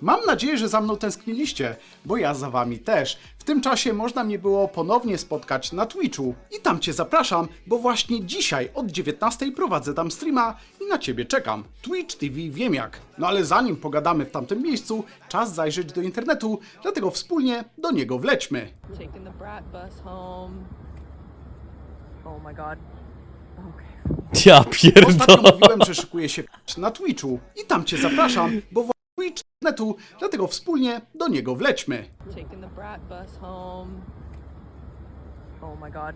Mam nadzieję, że za mną tęskniliście, bo ja za wami też. W tym czasie można mnie było ponownie spotkać na Twitchu. I tam cię zapraszam, bo właśnie dzisiaj od 19 prowadzę tam streama i na ciebie czekam. Twitch TV wiem jak. No ale zanim pogadamy w tamtym miejscu, czas zajrzeć do internetu, dlatego wspólnie do niego wlećmy. taking the brat bus home. Oh my god. Okay. Ja Ostatnio pierdolę. mówiłem, że szykuję się na Twitchu i tam cię zapraszam, bo netu, dlatego wspólnie do niego wlećmy. Taking the brat bus home. Oh my god.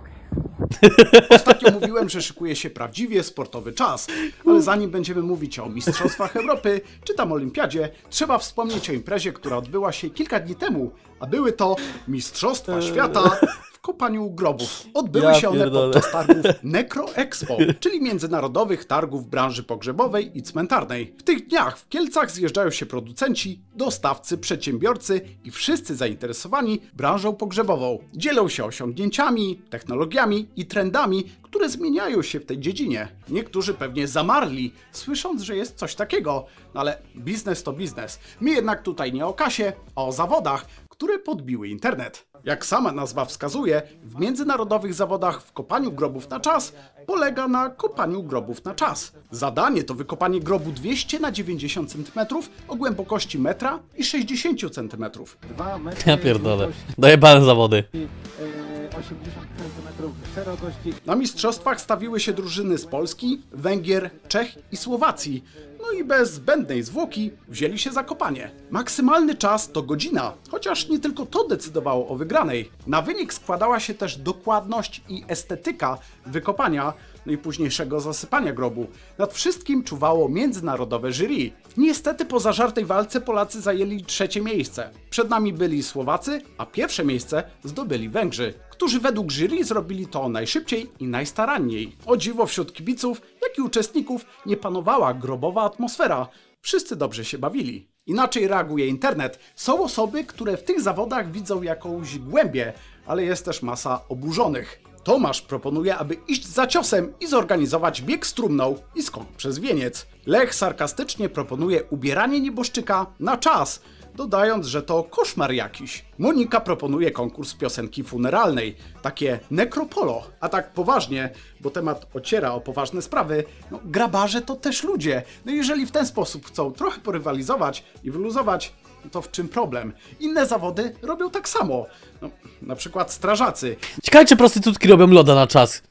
Okay. Ostatnio mówiłem, że szykuje się prawdziwie sportowy czas, ale zanim będziemy mówić o Mistrzostwach Europy czy tam Olimpiadzie, trzeba wspomnieć o imprezie, która odbyła się kilka dni temu, a były to Mistrzostwa Świata w kopaniu grobów. Odbyły Ja się one pierdolę. podczas targów Necro Expo, czyli międzynarodowych targów branży pogrzebowej i cmentarnej. W tych dniach w Kielcach zjeżdżają się producenci, dostawcy, przedsiębiorcy i wszyscy zainteresowani branżą pogrzebową. Dzielą się osiągnięciami, technologiami i trendami, które zmieniają się w tej dziedzinie. Niektórzy pewnie zamarli, słysząc, że jest coś takiego, no ale biznes to biznes. My jednak tutaj nie o kasie, a o zawodach, które podbiły internet. Jak sama nazwa wskazuje, w międzynarodowych zawodach w kopaniu grobów na czas polega na kopaniu grobów na czas. Zadanie to wykopanie grobu 200 na 90 cm o głębokości metra i 60 cm. 2 metry Ja pierdolę. długości, Dojebane zawody. e, 80 cm szerokości. Na mistrzostwach stawiły się drużyny z Polski, Węgier, Czech i Słowacji. No i bez zbędnej zwłoki wzięli się za kopanie. Maksymalny czas to godzina, chociaż nie tylko to decydowało o wygranej. Na wynik składała się też dokładność i estetyka wykopania, no i późniejszego zasypania grobu. Nad wszystkim czuwało międzynarodowe jury. Niestety po zażartej walce Polacy zajęli trzecie miejsce. Przed nami byli Słowacy, a pierwsze miejsce zdobyli Węgrzy którzy według jury zrobili to najszybciej i najstaranniej. O dziwo wśród kibiców, jak i uczestników nie panowała grobowa atmosfera. Wszyscy dobrze się bawili. Inaczej reaguje internet. Są osoby, które w tych zawodach widzą jakąś głębię, ale jest też masa oburzonych. Tomasz proponuje, aby iść za ciosem i zorganizować bieg z trumną i skok przez wieniec. Lech sarkastycznie proponuje ubieranie nieboszczyka na czas, dodając, że to koszmar jakiś. Monika proponuje konkurs piosenki funeralnej, takie nekropolo. A tak poważnie, bo temat ociera o poważne sprawy, no grabarze to też ludzie. No jeżeli w ten sposób chcą trochę porywalizować i wyluzować, no to w czym problem? Inne zawody robią tak samo. No, na przykład strażacy. Ciekawe, czy prostytutki robią loda na czas.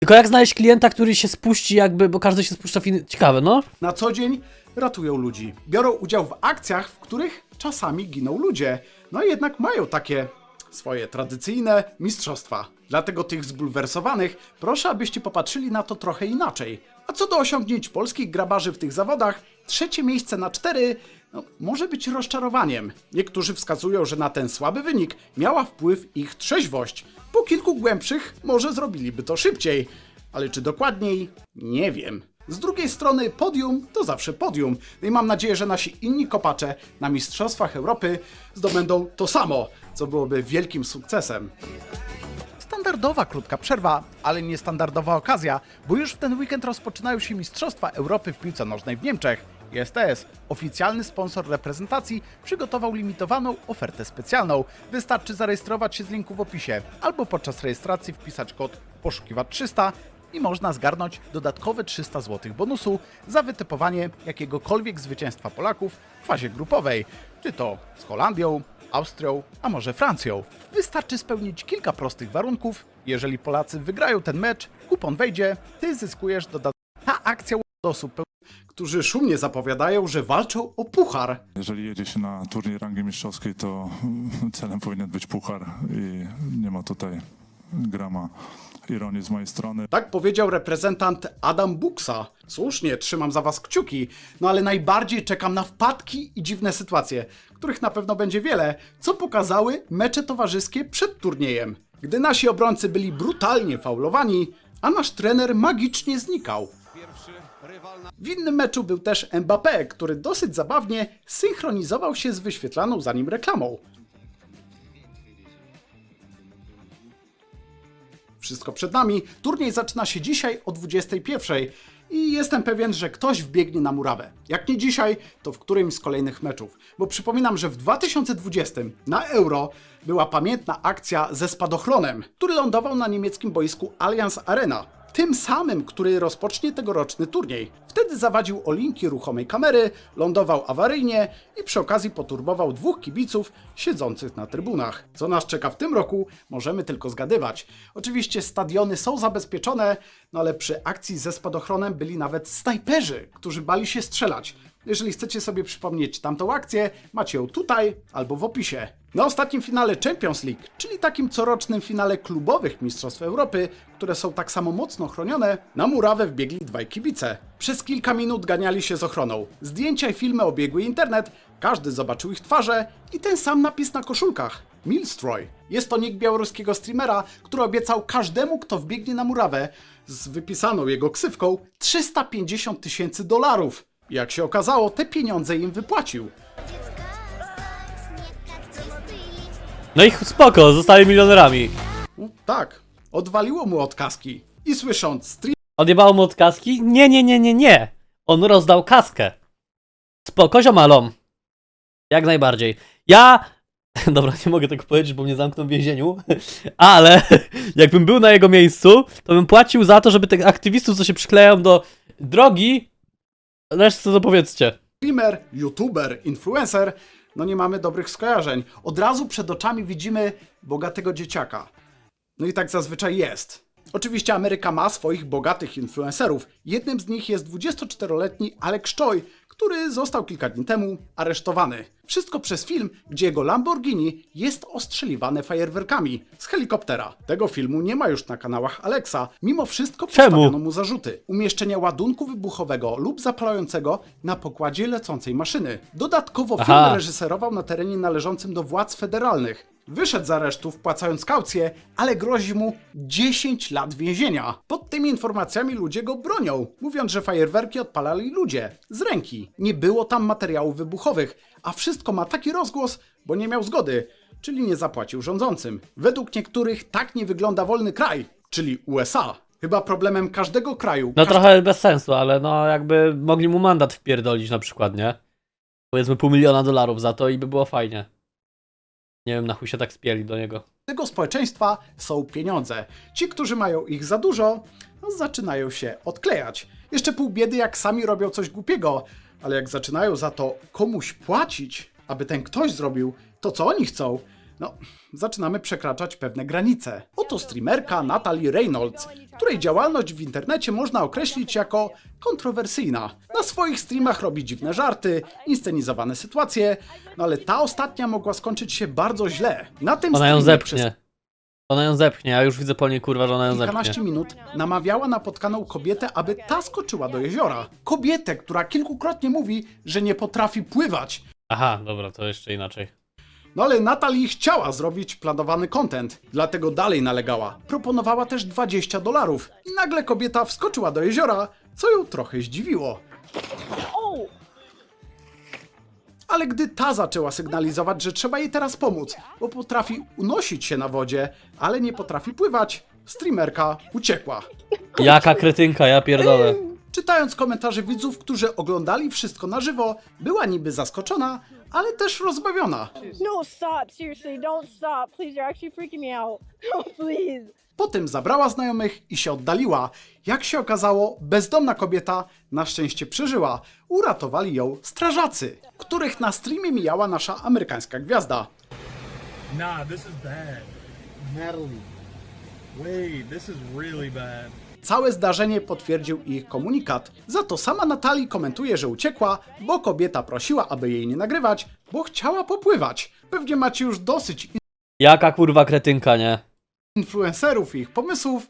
Tylko jak znaleźć klienta, który się spuści jakby, bo każdy się spuszcza w inny... Ciekawe, no. na co dzień ratują ludzi. Biorą udział w akcjach, w których czasami giną ludzie. No jednak mają takie swoje tradycyjne mistrzostwa. Dlatego tych zbulwersowanych proszę, abyście popatrzyli na to trochę inaczej. A co do osiągnięć polskich grabarzy w tych zawodach, trzecie miejsce na cztery no, może być rozczarowaniem. Niektórzy wskazują, że na ten słaby wynik miała wpływ ich trzeźwość. Po kilku głębszych może zrobiliby to szybciej. Ale czy dokładniej? Nie wiem. Z drugiej strony podium to zawsze podium. No i mam nadzieję, że nasi inni kopacze na Mistrzostwach Europy zdobędą to samo, co byłoby wielkim sukcesem. Standardowa krótka przerwa, ale niestandardowa okazja, bo już w ten weekend rozpoczynają się Mistrzostwa Europy w piłce nożnej w Niemczech. ISTS, oficjalny sponsor reprezentacji, przygotował limitowaną ofertę specjalną. Wystarczy zarejestrować się z linku w opisie, albo podczas rejestracji wpisać kod poszukiwacz 300 i można zgarnąć dodatkowe 300 zł bonusu za wytypowanie jakiegokolwiek zwycięstwa Polaków w fazie grupowej, czy to z Holandią, Austrią, a może Francją. Wystarczy spełnić kilka prostych warunków. Jeżeli Polacy wygrają ten mecz, kupon wejdzie, ty zyskujesz dodatkowo. Ta akcja łączy do osób, którzy szumnie zapowiadają, że walczą o puchar. Jeżeli jedzie się na turniej rangi mistrzowskiej, to celem powinien być puchar i nie ma tutaj grama ironii z mojej strony. Tak powiedział reprezentant Adam Buksa. Słusznie, trzymam za was kciuki, no ale najbardziej czekam na wpadki i dziwne sytuacje, których na pewno będzie wiele, co pokazały mecze towarzyskie przed turniejem. Gdy nasi obrońcy byli brutalnie faulowani, a nasz trener magicznie znikał. W innym meczu był też Mbappé, który dosyć zabawnie synchronizował się z wyświetlaną za nim reklamą. Wszystko przed nami. Turniej zaczyna się dzisiaj o 21. i jestem pewien, że ktoś wbiegnie na murawę. Jak nie dzisiaj, to w którymś z kolejnych meczów. Bo przypominam, że w 2020 na Euro była pamiętna akcja ze spadochronem, który lądował na niemieckim boisku Allianz Arena. Tym samym, który rozpocznie tegoroczny turniej. Wtedy zawadził o linki ruchomej kamery, lądował awaryjnie i przy okazji poturbował dwóch kibiców siedzących na trybunach. Co nas czeka w tym roku, możemy tylko zgadywać. Oczywiście stadiony są zabezpieczone, no ale przy akcji ze spadochronem byli nawet snajperzy, którzy bali się strzelać. Jeżeli chcecie sobie przypomnieć tamtą akcję, macie ją tutaj albo w opisie. Na ostatnim finale Champions League, czyli takim corocznym finale klubowych Mistrzostw Europy, które są tak samo mocno chronione, na murawę wbiegli dwaj kibice. Przez kilka minut ganiali się z ochroną. Zdjęcia i filmy obiegły internet, każdy zobaczył ich twarze i ten sam napis na koszulkach. Milstroy. Jest to nick białoruskiego streamera, który obiecał każdemu, kto wbiegnie na murawę z wypisaną jego ksywką 350 tysięcy dolarów. Jak się okazało, te pieniądze im wypłacił. No i spoko, zostali milionerami. Tak, odwaliło mu od kaski. I słysząc stream Odjebało mu od kaski? Nie, nie, nie, nie, nie. On rozdał kaskę. Spoko, ziomalom. Jak najbardziej. Ja... Dobra, nie mogę tego powiedzieć, bo mnie zamkną w więzieniu, ale jakbym był na jego miejscu, to bym płacił za to, żeby tych aktywistów, co się przyklejają do drogi, resztę to powiedzcie. streamer, youtuber, influencer, no nie mamy dobrych skojarzeń. Od razu przed oczami widzimy bogatego dzieciaka. No i tak zazwyczaj jest. Oczywiście Ameryka ma swoich bogatych influencerów. Jednym z nich jest 24-letni Alex Choi, który został kilka dni temu aresztowany. Wszystko przez film, gdzie jego Lamborghini jest ostrzeliwane fajerwerkami z helikoptera. Tego filmu nie ma już na kanałach Alexa. Mimo wszystko Czemu? postawiono mu zarzuty. Umieszczenia ładunku wybuchowego lub zapalającego na pokładzie lecącej maszyny. Dodatkowo film Aha. reżyserował na terenie należącym do władz federalnych. Wyszedł z aresztu wpłacając kaucję, ale grozi mu 10 lat więzienia. Pod tymi informacjami ludzie go bronią, mówiąc, że fajerwerki odpalali ludzie z ręki. Nie było tam materiałów wybuchowych, a wszystko ma taki rozgłos, bo nie miał zgody, czyli nie zapłacił rządzącym. Według niektórych tak nie wygląda wolny kraj, czyli USA. Chyba problemem każdego kraju. No każ- trochę bez sensu, ale no jakby mogli mu mandat wpierdolić na przykład, nie? Powiedzmy pół miliona dolarów za to i by było fajnie. Nie wiem, na chuj się tak spieli do niego. tego społeczeństwa są pieniądze. Ci, którzy mają ich za dużo, zaczynają się odklejać. Jeszcze pół biedy, jak sami robią coś głupiego, ale jak zaczynają za to komuś płacić, aby ten ktoś zrobił to, co oni chcą, no, zaczynamy przekraczać pewne granice. Oto streamerka Natalie Reynolds, której działalność w internecie można określić jako kontrowersyjna. Na swoich streamach robi dziwne żarty, inscenizowane sytuacje, no ale ta ostatnia mogła skończyć się bardzo źle. Na tym Ona ją streamie przez zepchnie. Ona ją zepchnie, ja już widzę po niej kurwa, że ona ją kilkanaście zepchnie. minut namawiała napotkaną kobietę, aby ta skoczyła do jeziora. Kobietę, która kilkukrotnie mówi, że nie potrafi pływać. Aha, dobra, to jeszcze inaczej. No ale Natalie chciała zrobić planowany content, dlatego dalej nalegała. Proponowała też 20 dolarów. I nagle kobieta wskoczyła do jeziora, co ją trochę zdziwiło. Ale gdy ta zaczęła sygnalizować, że trzeba jej teraz pomóc, bo potrafi unosić się na wodzie, ale nie potrafi pływać, streamerka uciekła. Jaka kretynka, ja pierdolę. Czytając komentarze widzów, którzy oglądali wszystko na żywo, była niby zaskoczona, ale też rozbawiona. No, stop. Seriously, don't stop. Please, you're actually freaking me out. Oh, please. Potem zabrała znajomych i się oddaliła. Jak się okazało, bezdomna kobieta na szczęście przeżyła. Uratowali ją strażacy, których na streamie mijała nasza amerykańska gwiazda. Nah, this is bad. Natalie. Wait, this is really bad. Całe zdarzenie potwierdził ich komunikat. Za to sama Natalii komentuje, że uciekła, bo kobieta prosiła, aby jej nie nagrywać, bo chciała popływać. Pewnie macie już dosyć Jaka kurwa kretynka, nie? influencerów i ich pomysłów,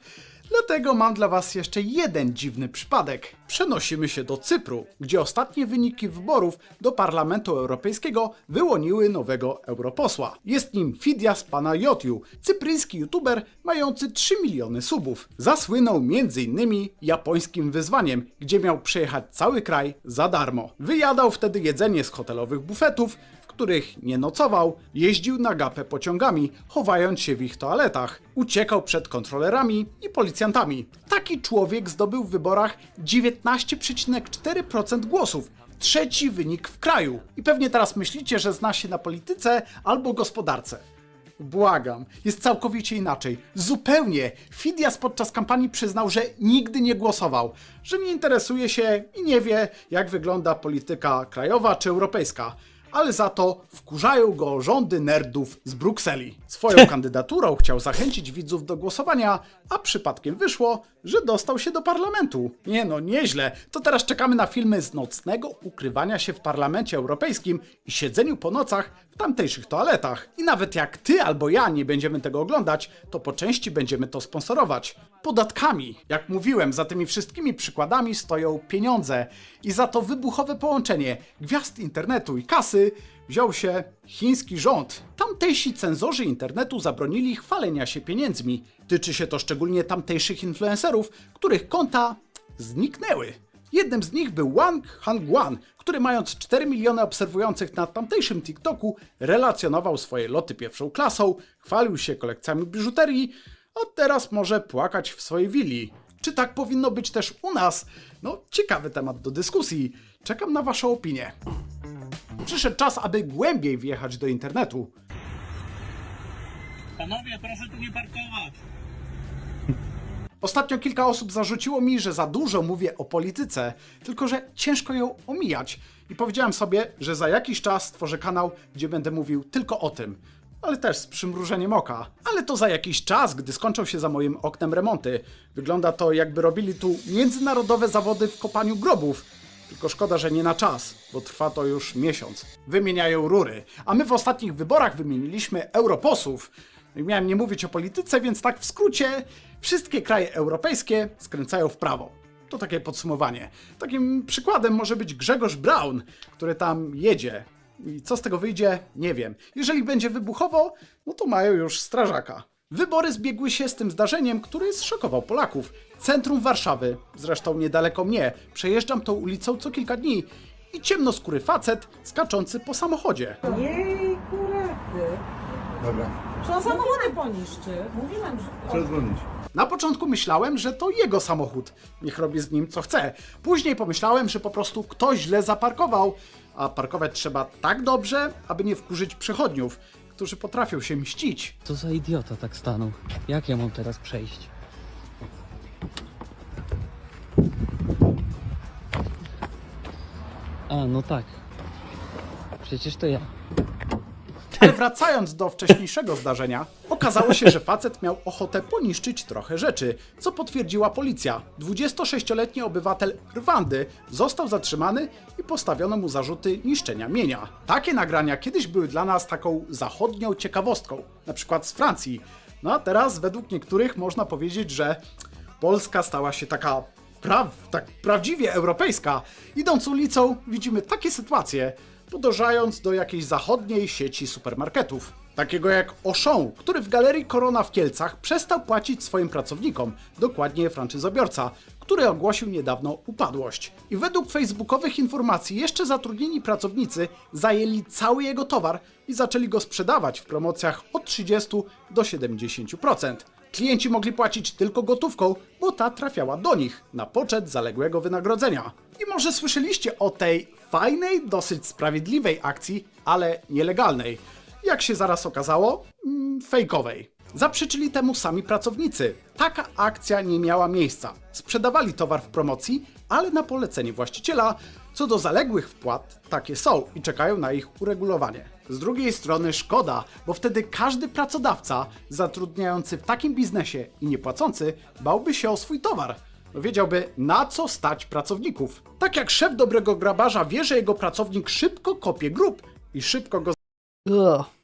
dlatego mam dla Was jeszcze jeden dziwny przypadek. Przenosimy się do Cypru, gdzie ostatnie wyniki wyborów do Parlamentu Europejskiego wyłoniły nowego europosła. Jest nim Fidias Panayotiu, cypryjski youtuber mający 3 miliony subów. Zasłynął m.in. japońskim wyzwaniem, gdzie miał przejechać cały kraj za darmo. Wyjadał wtedy jedzenie z hotelowych bufetów, których nie nocował, jeździł na gapę pociągami, chowając się w ich toaletach, uciekał przed kontrolerami i policjantami. Taki człowiek zdobył w wyborach 15,4% głosów. Trzeci wynik w kraju. I pewnie teraz myślicie, że zna się na polityce albo gospodarce. Błagam, jest całkowicie inaczej. Zupełnie. Fidias podczas kampanii przyznał, że nigdy nie głosował, że nie interesuje się i nie wie, jak wygląda polityka krajowa czy europejska. Ale za to wkurzają go rządy nerdów z Brukseli. Swoją kandydaturą chciał zachęcić widzów do głosowania, a przypadkiem wyszło, że dostał się do parlamentu. Nie no, nieźle. To teraz czekamy na filmy z nocnego ukrywania się w parlamencie europejskim i siedzeniu po nocach w tamtejszych toaletach. I nawet jak ty albo ja nie będziemy tego oglądać, to po części będziemy to sponsorować. Podatkami. Jak mówiłem, za tymi wszystkimi przykładami stoją pieniądze. I za to wybuchowe połączenie gwiazd internetu i kasy wziął się chiński rząd. Tamtejsi cenzorzy internetu zabronili chwalenia się pieniędzmi. Tyczy się to szczególnie tamtejszych influencerów, których konta zniknęły. Jednym z nich był Wang Hangguan, który mając 4 miliony obserwujących na tamtejszym TikToku, relacjonował swoje loty pierwszą klasą, chwalił się kolekcjami biżuterii, a teraz może płakać w swojej willi. Czy tak powinno być też u nas? No, ciekawy temat do dyskusji. Czekam na Waszą opinię. Przyszedł czas, aby głębiej wjechać do internetu. Panowie, proszę tu nie parkować. Ostatnio kilka osób zarzuciło mi, że za dużo mówię o polityce, tylko że ciężko ją omijać. I powiedziałem sobie, że za jakiś czas stworzę kanał, gdzie będę mówił tylko o tym. Ale też z przymrużeniem oka. Ale to za jakiś czas, gdy skończą się za moim oknem remonty. Wygląda to, jakby robili tu międzynarodowe zawody w kopaniu grobów. Tylko szkoda, że nie na czas, bo trwa to już miesiąc. Wymieniają rury, a my w ostatnich wyborach wymieniliśmy europosłów. Miałem nie mówić o polityce, więc tak w skrócie, wszystkie kraje europejskie skręcają w prawo. To takie podsumowanie. Takim przykładem może być Grzegorz Braun, który tam jedzie. I co z tego wyjdzie, nie wiem. Jeżeli będzie wybuchowo, no to mają już strażaka. Wybory zbiegły się z tym zdarzeniem, który zszokował Polaków. Centrum Warszawy, zresztą niedaleko mnie, przejeżdżam tą ulicą co kilka dni i ciemnoskóry facet skaczący po samochodzie. Jej, kurety. Dobra, Trzeba samochody poniszczy. Mówiłem, że... trzeba dzwonić. Na początku myślałem, że to jego samochód. Niech robi z nim co chce. Później pomyślałem, że po prostu ktoś źle zaparkował, a parkować trzeba tak dobrze, aby nie wkurzyć przechodniów, którzy potrafią się mścić. Co za idiota tak stanął? Jak ja mam teraz przejść? A, no tak. Przecież to ja. Ale wracając do wcześniejszego zdarzenia, okazało się, że facet miał ochotę poniszczyć trochę rzeczy, co potwierdziła policja. 26-letni obywatel Rwandy został zatrzymany i postawiono mu zarzuty niszczenia mienia. Takie nagrania kiedyś były dla nas taką zachodnią ciekawostką, na przykład z Francji. No a teraz według niektórych można powiedzieć, że Polska stała się taka tak prawdziwie europejska. Idąc ulicą widzimy takie sytuacje, podążając do jakiejś zachodniej sieci supermarketów. Takiego jak Auchan, który w galerii Korona w Kielcach przestał płacić swoim pracownikom, dokładnie franczyzobiorca, który ogłosił niedawno upadłość. I według facebookowych informacji jeszcze zatrudnieni pracownicy zajęli cały jego towar i zaczęli go sprzedawać w promocjach od 30 do 70%. Klienci mogli płacić tylko gotówką, bo ta trafiała do nich na poczet zaległego wynagrodzenia. I może słyszeliście o tej fajnej, dosyć sprawiedliwej akcji, ale nielegalnej. Jak się zaraz okazało, mm, fejkowej. Zaprzeczyli temu sami pracownicy. Taka akcja nie miała miejsca. Sprzedawali towar w promocji, ale na polecenie właściciela. Co do zaległych wpłat, takie są i czekają na ich uregulowanie. Z drugiej strony szkoda, bo wtedy każdy pracodawca zatrudniający w takim biznesie i niepłacący bałby się o swój towar. Wiedziałby, na co stać pracowników. Tak jak szef dobrego grabarza wie, że jego pracownik szybko kopie grób i szybko go Ugh.